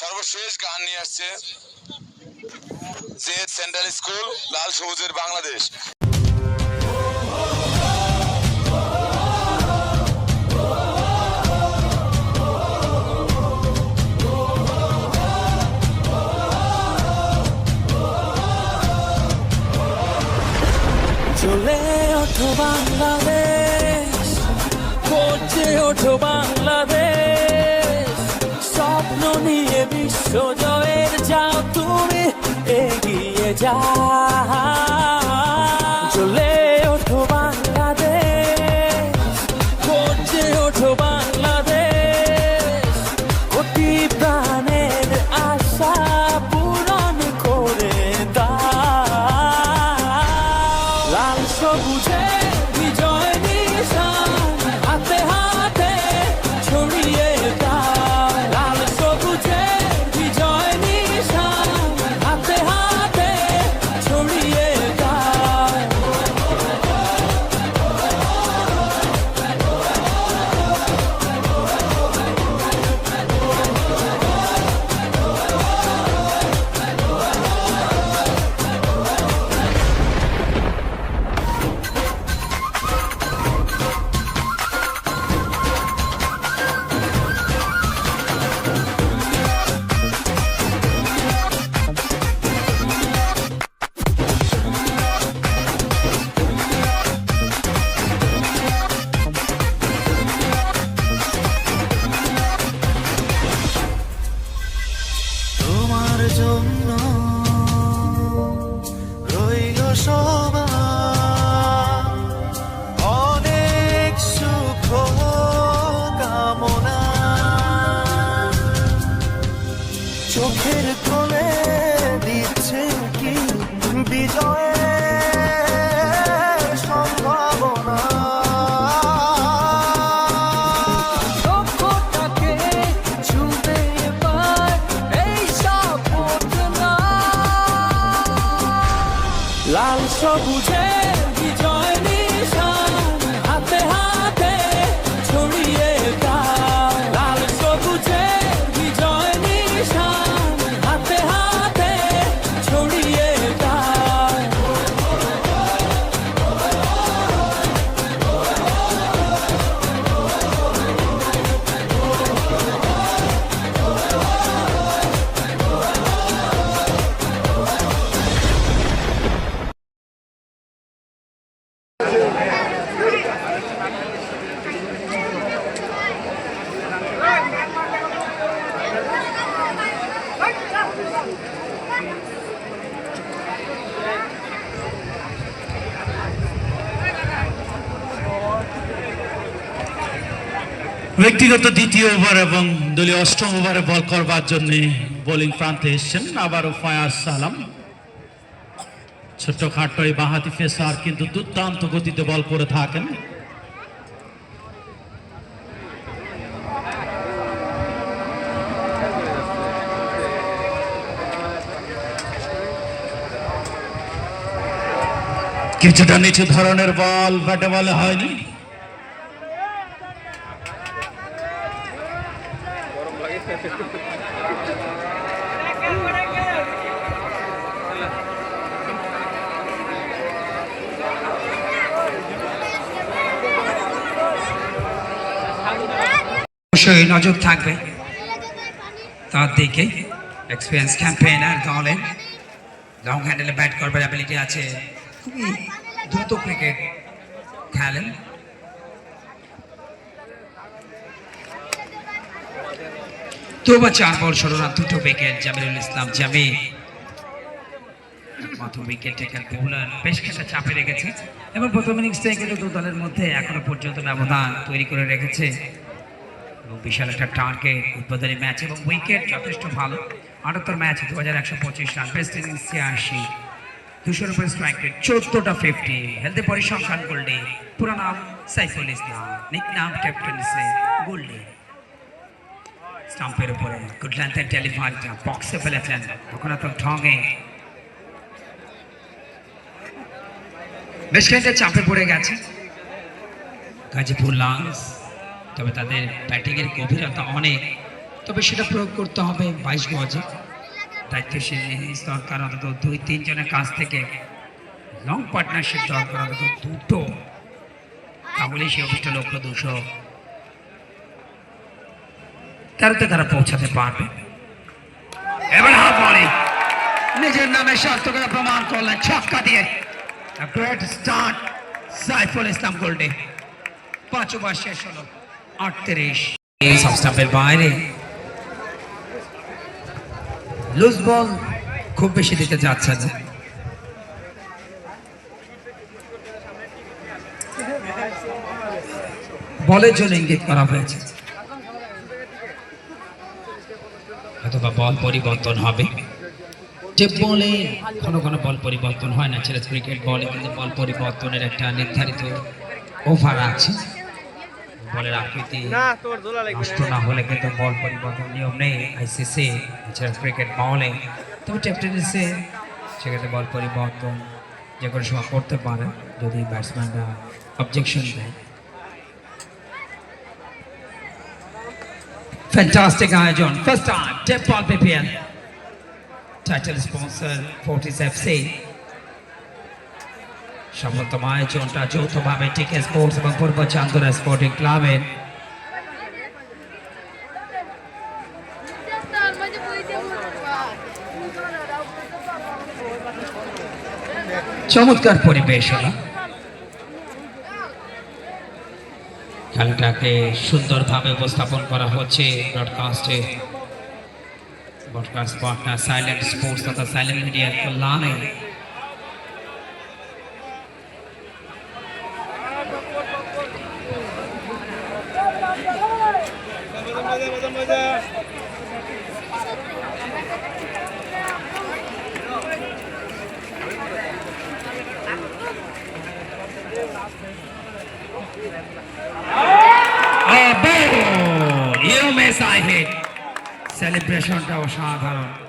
সর্বশেষ গান নিয়ে আসছে জেদ সেন্ট্রাল স্কুল, লাল সবুজের বাংলাদেশ। চলে ওঠো বাংলাদেশ করছে ওঠো বিশ্ব জয়ের যাও তুমি এগিয়ে যাও los. 无所不至。ব্যক্তিগত দ্বিতীয় ওভার এবং দলীয় অষ্টম ওভারে বল করবার জন্য বোলিং প্রান্তে এসছেন। আবারও ফয়াজ সালাম। ছোট্টখাট্ট এই বাহাতি ফেসার কিন্তু দুর্দান্ত গতিতে বল করে থাকেন। কিছুটা নিচু ধরনের বল ব্যাটে বলে হয়নি। অবশ্যই নজর থাকবে তার দিকে। এক্সপিরিয়েন্স ক্যাম্পেইনার দলে লং হ্যান্ডেলে ব্যাট করবার অ্যাবিলিটি আছে। খুবই দ্রুত ক্রিকেট খেলেন। দু বা চার বল ষোলো রান, দুটো উইকেট জামিরুল ইসলাম জামি। একমাত্র উইকেট টেকার বোলার বেশ কিছুটা চাপে রেখেছে এবং প্রথম ইনিংস থেকে দু দলের মধ্যে এখনও পর্যন্ত ব্যবধান তৈরি করে রেখেছে। এবং বিশাল একটা টার্গেট উদ্বোধনী ম্যাচ এবং উইকেট যথেষ্ট ভালো। আটাত্তর ম্যাচ দু হাজার একশো পঁচিশ রান বেস্ট ইনিংস ছিয়াশি। দুশোর উপরে স্ট্রাইক রেট চোদ্দটা ফিফটি হেলথে পরিসংখ্যান গোল্ডে পুরো নাম সাইফুল ইসলাম নিক নাম ক্যাপ্টেন গোল্ডে স্টাম্পের উপরে। গুড লেন্থের ডেলিভারিটা বক্সে ফেলেছেন। তখন এত ঢঙে বেশ খানিকটা চাপে পড়ে গেছে। গাজীপুর লাংস তবে তাদের ব্যাটিংয়ের গভীরতা অনেক। তবে সেটা প্রয়োগ করতে হবে বাইশ গজে। দায়িত্বশীল দরকার অন্তত দুই, তিনজনের কাছ থেকে লং পার্টনারশিপ দরকার অন্তত দুটো। তাহলে সে অফিসটা লক্ষ্য দুশো তেরোতে তারা পৌঁছাতে পারবে। এবার হাত বলে নিজের নামে স্বাস্থ্যকর প্রমাণ করলেন, ছক্কা দিয়ে। গ্রেট স্টার্ট সাইফুল ইসলাম গোল্ডে। পাঁচ ওভার শেষ হলো, আটত্রিশ। সাবস্টাম্পের বাইরে। লুজ বল খুব বেশি দিতে যাচ্ছে না। বলের জন্য ইঙ্গিত করা হয়েছে। অথবা বল পরিবর্তন হবে। যে বলে ঘন ঘন বল পরিবর্তন হয় না ছেলে ক্রিকেট বলে কিন্তু বল পরিবর্তনের একটা নির্ধারিত ওভার আছে। বলের আকৃতি নষ্ট না হলে কিন্তু বল পরিবর্তন নিয়ম নেই। আইসিসি ছেলে ক্রিকেট বলে। তবে টেপ টেনিসে সেক্ষেত্রে বল পরিবর্তন যে কোনো সময় করতে পারে যদি ব্যাটসম্যানরা অবজেকশন দেয়। Fantastic আয়োজন first time tape ball PPL title sponsor Fortis FC সফলতম আয়োজনটা যৌথভাবে টিকে স্পোর্টস এবং পূর্ব চান্দরা স্পোর্টিং ক্লাবের চমৎকার পরিবেশনা খেলাটাকে সুন্দরভাবে উপস্থাপন করা হচ্ছে ব্রডকাস্টে ব্রডকাস্ট পার্টনার সাইলেন্ট স্পোর্টস তথা সাইলেন্ট মিডিয়ার কল্যাণে। সেলিব্রেশনটা অসাধারণ